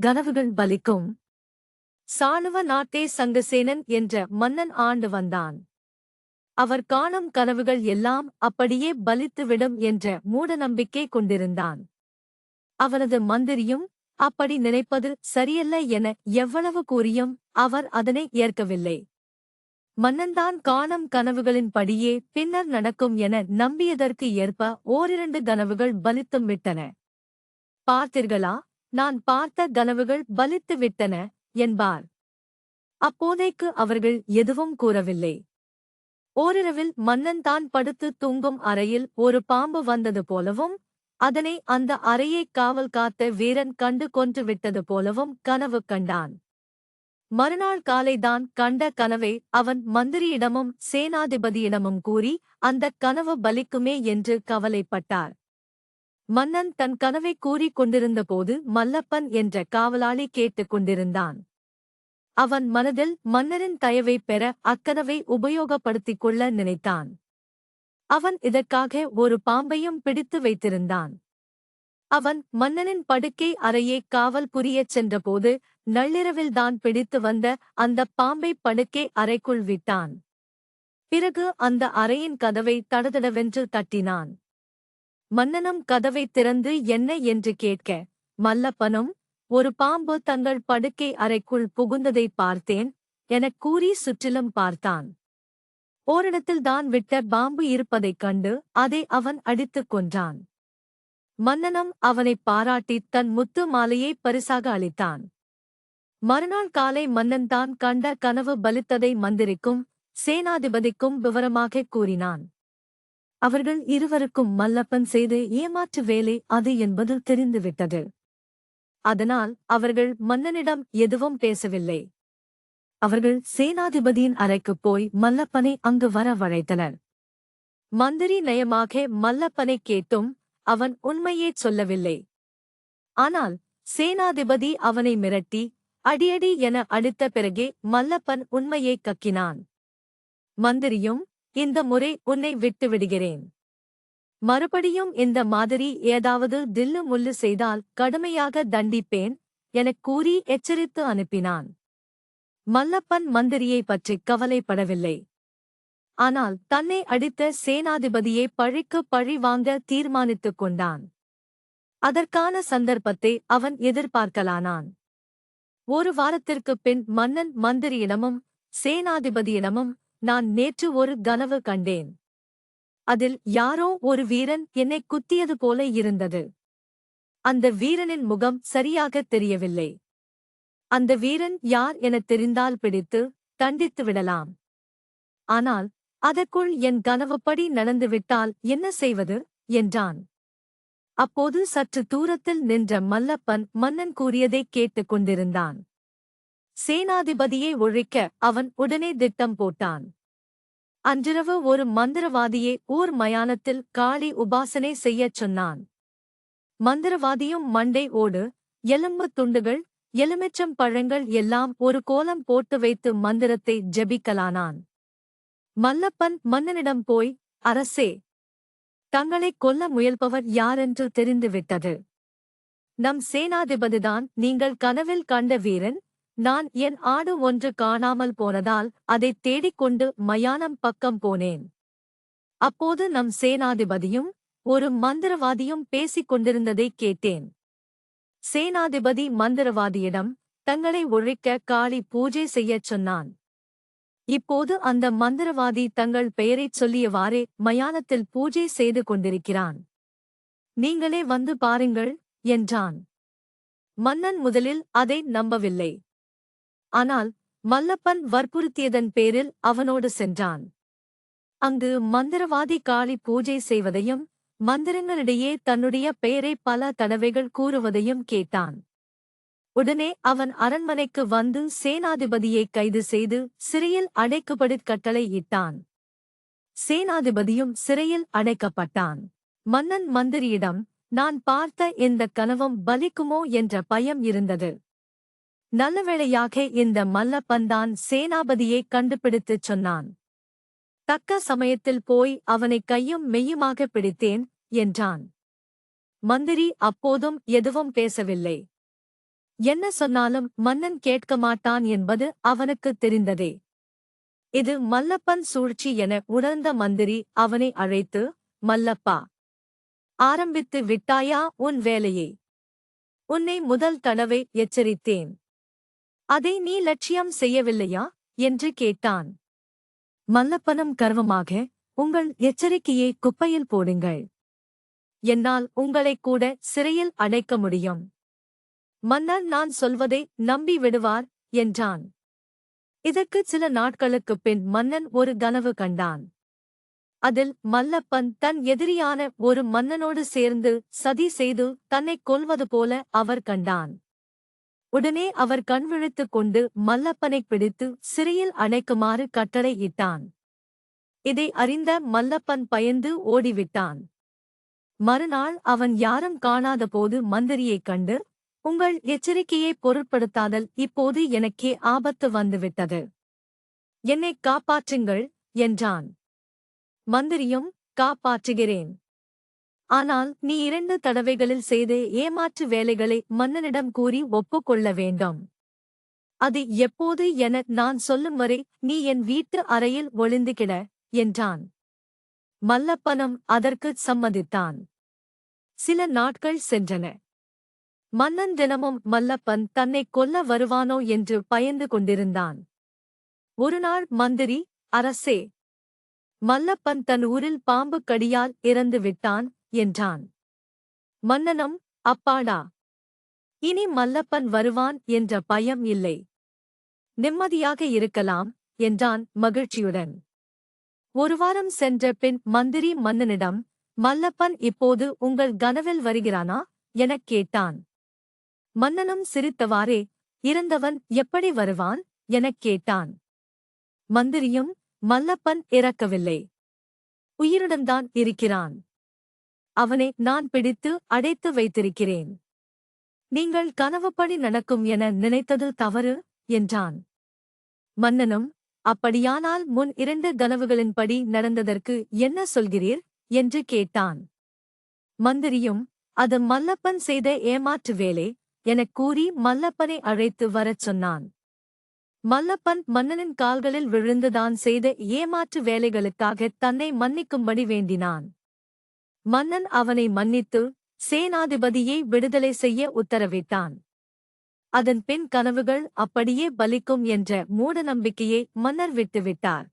கனவுகள் பலிக்கும். சாணுவ நாட்டே சங்கசேனன் என்ற மன்னன் ஆண்டு வந்தான். அவர் காணும் கனவுகள் எல்லாம் அப்படியே பலித்துவிடும் என்ற மூடநம்பிக்கை கொண்டிருந்தான். அவனது மந்திரியும் அப்படி நினைப்பது சரியல்ல என எவ்வளவு கூறியும் அவர் அதனை ஏற்கவில்லை. மன்னன்தான் காணும் கனவுகளின்படியே பின்னர் நடக்கும் என நம்பியதற்கு ஏற்ப ஓரிரண்டு கனவுகள் பலித்தும் விட்டன. பார்த்தீர்களா? நான் பார்த்த கனவுகள் பலித்து விட்டன என்பார். அப்போதைக்கு அவர்கள் எதுவும் கூறவில்லை. ஓரிரவில் மன்னன் தான் படுத்து தூங்கும் அறையில் ஒரு பாம்பு வந்தது போலவும் அதனை அந்த அறையை காவல் காத்த வீரன் கண்டு கொன்று விட்டது போலவும் கனவு கண்டான். மறுநாள் காலைதான் கண்ட கனவை அவன் மந்திரியிடமும் சேனாதிபதியிடமும் கூறி அந்தக் கனவு பலிக்குமே என்று கவலைப்பட்டார். மன்னன் தன் கனவை கூறிக் கொண்டிருந்தபோது மல்லப்பன் என்ற காவலாளி கேட்டுக் கொண்டிருந்தான். அவன் மனதில் மன்னரின் தயவை பெற அக்கனவை உபயோகப்படுத்திக் கொள்ள நினைத்தான். அவன் இதற்காக ஒரு பாம்பையும் பிடித்து வைத்திருந்தான். அவன் மன்னனின் படுக்கை அறையை காவல் புரியச் சென்றபோது நள்ளிரவில்தான் பிடித்து வந்த அந்த பாம்பை படுக்கை அறைக்குள் விட்டான். பிறகு அந்த அறையின் கதவை தடதடவென்று தட்டினான். மன்னனும் கதவை திறந்து என்ன என்று கேட்க மல்லப்பனும் ஒரு பாம்பு தங்கள் படுக்கை அறைக்குள் புகுந்ததை பார்த்தேன் எனக் கூறி சுற்றிலும் பார்த்தான். ஓரிடத்தில்தான் விட்ட பாம்பு இருப்பதைக் கண்டு அதை அவன் அடித்துக் கொன்றான். மன்னனும் அவனைப் பாராட்டி தன் முத்து மாலையை பரிசாக அளித்தான். மறுநாள் காலை மன்னன் தான் கண்ட கனவு பலித்ததை மந்திரிக்கும் சேனாதிபதிக்கும் விவரமாகக் கூறினான். அவர்கள் இருவருக்கும் மல்லப்பன் செய்த ஏமாற்று வேலை அது என்பது தெரிந்துவிட்டது. அதனால் அவர்கள் மன்னனிடம் எதுவும் பேசவில்லை. அவர்கள் சேனாதிபதியின் அறைக்குப் போய் மல்லப்பனை அங்கு வர வழைத்தனர் மந்திரி நயமாக மல்லப்பனை கேட்டும் அவன் உண்மையேச் சொல்லவில்லை. ஆனால் சேனாதிபதி அவனை மிரட்டி அடியடி என அடித்த பிறகே மல்லப்பன் உண்மையைக் கக்கினான். மந்திரியும் இந்த முறை உன்னை விட்டு விடுகிறேன். மறுபடியும் இந்த மாதிரி ஏதாவது தில்லு முல்லு செய்தால் கடுமையாக தண்டிப்பேன் எனக் கூறி எச்சரித்து அனுப்பினான். மல்லப்பன் மந்திரியை பற்றி கவலைப்படவில்லை. ஆனால் தன்னை அடித்த சேனாதிபதியை பழிக்கு பழி வாங்க தீர்மானித்துக் கொண்டான். அதற்கான சந்தர்ப்பத்தை அவன் எதிர்பார்க்கலானான். ஒரு வாரத்திற்குப் பின் மன்னன் மந்திரியிடமும் சேனாதிபதியிடமும் நான் நேற்று ஒரு கனவு கண்டேன். அதில் யாரோ ஒரு வீரன் என்னை குத்தியது போல இருந்தது. அந்த வீரனின் முகம் சரியாகத் தெரியவில்லை. அந்த வீரன் யார் எனத் தெரிந்தால் பிடித்து தண்டித்து விடலாம். ஆனால் அதற்குள் என் கனவுப்படி நடந்துவிட்டால் என்ன செய்வது? என்றான். அப்போது சற்று தூரத்தில் நின்ற மல்லப்பன் மன்னன் கூறியதைக் கேட்டுக் கொண்டிருந்தான். சேனாதிபதியை ஒழிக்க அவன் உடனே திட்டம் போட்டான். அன்றிரவு ஒரு மந்திரவாதியை ஊர் மயானத்தில் காளி உபாசனை செய்யச் சொன்னான். மந்திரவாதியும் மண்டை ஓடு எலும்பு துண்டுகள் எலுமிச்சம் பழங்கள் எல்லாம் ஒரு கோலம் போட்டு வைத்து மந்திரத்தை ஜெபிக்கலானான். மல்லப்பன் மன்னனிடம் போய் அரசே தங்களைக் கொல்ல முயல்பவர் யாரென்று தெரிந்துவிட்டது. நம் சேனாதிபதிதான் நீங்கள் கனவில் கண்ட வீரன் நான் என் ஆடு ஒன்று காணாமல் போனதால் அதைத் தேடிக்கொண்டு மயானம் பக்கம் போனேன். அப்போது நம் சேனாதிபதியும் ஒரு மந்திரவாதியும் பேசிக் கொண்டிருந்ததைக் கேட்டேன். சேனாதிபதி மந்திரவாதியிடம் தங்களை ஒழிக்க காளி பூஜை செய்யச் சொன்னான். இப்போது அந்த மந்திரவாதி தங்கள் பெயரைச் சொல்லியவாறே மயானத்தில் பூஜை செய்து கொண்டிருக்கிறான். நீங்களே வந்து பாருங்கள் என்றான். மன்னன் முதலில் அதை நம்பவில்லை. ஆனால் மல்லப்பன் வற்புறுத்தியதன் பேரில் அவனோடு சென்றான். அங்கு மந்திரவாதி காளி பூஜை செய்வதையும் மந்திரங்களிடையே தன்னுடைய பெயரை பல தடவைகள் கூறுவதையும் கேட்டான். உடனே அவன் அரண்மனைக்கு வந்து சேனாதிபதியை கைது செய்து சிறையில் அடைக்கும்படி கட்டளை இட்டான். சேனாதிபதியும் சிறையில் அடைக்கப்பட்டான். மன்னன் மந்திரியிடம் நான் பார்த்த இந்த கனவும் பலிக்குமோ என்ற பயம் இருந்தது. நல்லவேளையாக இந்த மல்லப்பன்தான் சேனாபதியை கண்டுபிடித்துச் சொன்னான். தக்க சமயத்தில் போய் அவனை கையும் மெய்யுமாக பிடித்தேன் என்றான். மந்திரி அப்போதும் எதுவும் பேசவில்லை. என்ன சொன்னாலும் மன்னன் கேட்க மாட்டான் என்பது அவனுக்குத் தெரிந்ததே. இது மல்லப்பன் சூழ்ச்சி என உணர்ந்த மந்திரி அவனை அழைத்து மல்லப்பா ஆரம்பித்து விட்டாயா உன் வேலையை? உன்னை முதல் தடவை எச்சரித்தேன். அதை நீ லட்சியம் செய்யவில்லையா? என்று கேட்டான். மல்லப்பனும் கர்வமாக உங்கள் எச்சரிக்கையை குப்பையில் போடுங்கள். என்னால் உங்களைக் கூட சிறையில் அடைக்க முடியும். மன்னர் நான் சொல்வதை நம்பி விடுவார் என்றான். இதற்குச் சில நாட்களுக்குப் பின் மன்னன் ஒரு கனவு கண்டான். அதில் மல்லப்பன் தன் எதிரியான ஒரு மன்னனோடு சேர்ந்து சதி செய்து தன்னைக் கொல்வது போல அவர் கண்டான். உடனே அவர் கண் விழித்துக் கொண்டு மல்லப்பனைப் பிடித்து சிறையில் அணைக்குமாறு கட்டளை இட்டான். இதை அறிந்த மல்லப்பன் பயந்து ஓடிவிட்டான். மறுநாள் அவன் யாரும் காணாத போது மந்திரியைக் கண்டு உங்கள் எச்சரிக்கையை பொருட்படுத்தாதல் இப்போது எனக்கே ஆபத்து வந்துவிட்டது. என்னைக் காப்பாற்றுங்கள் என்றான். மந்திரியும் காப்பாற்றுகிறேன். ஆனால் நீ இரண்டு தடவைகளில் செய்த ஏமாற்று வேலைகளை மன்னனிடம் கூறி ஒப்புக்கொள்ள வேண்டும். அது எப்போது என நான் சொல்லும் வரை நீ என் வீட்டு அறையில் ஒளிந்துகிட என்றான். மல்லப்பனும் அதற்குச் சம்மதித்தான். சில நாட்கள் சென்றன. மன்னன் தினமும் மல்லப்பன் தன்னைக் கொல்ல வருவானோ என்று பயந்து கொண்டிருந்தான். ஒருநாள் மந்திரி அரசே மல்லப்பன் தன் ஊரில் பாம்பு கடியால் இறந்து விட்டான். என்றான். மன்னனும் அப்பாடா இனி மல்லப்பன் வருவான் என்ற பயம் இல்லை. நிம்மதியாக இருக்கலாம் என்றான் மகிழ்ச்சியுடன். ஒரு வாரம் சென்ற பின் மந்திரி மன்னனிடம் மல்லப்பன் இப்போது உங்கள் கனவில் வருகிறானா? எனக் கேட்டான். மன்னனும் சிரித்தவாறே இறந்தவன் எப்படி வருவான்? எனக் கேட்டான். மந்திரியும் மல்லப்பன் இறக்கவில்லை. உயிருடன்தான் இருக்கிறான். அவனை நான் பிடித்து அடைத்து வைத்திருக்கிறேன். நீங்கள் கனவுப்படி நடக்கும் என நினைத்தது தவறு? என்றான். மன்னனும் அப்படியானால் முன் இரண்டு கனவுகளின்படி நடந்ததற்கு என்ன சொல்கிறீர்? என்று கேட்டான். மந்திரியும் அது மல்லப்பன் செய்த ஏமாற்று வேலை எனக் கூறி மல்லப்பனை அழைத்து வரச் சொன்னான். மல்லப்பன் மன்னனின் கால்களில் விழுந்துதான் செய்த ஏமாற்று வேலைகளுக்காக தன்னை மன்னிக்கும்படி வேண்டினான். மன்னன் அவனை மன்னித்து சேனாதிபதியை விடுதலை செய்ய உத்தரவிட்டான். அதன் பின் கனவுகள் அப்படியே பலிக்கும் என்ற மூடநம்பிக்கையை மன்னர் விட்டுவிட்டார்.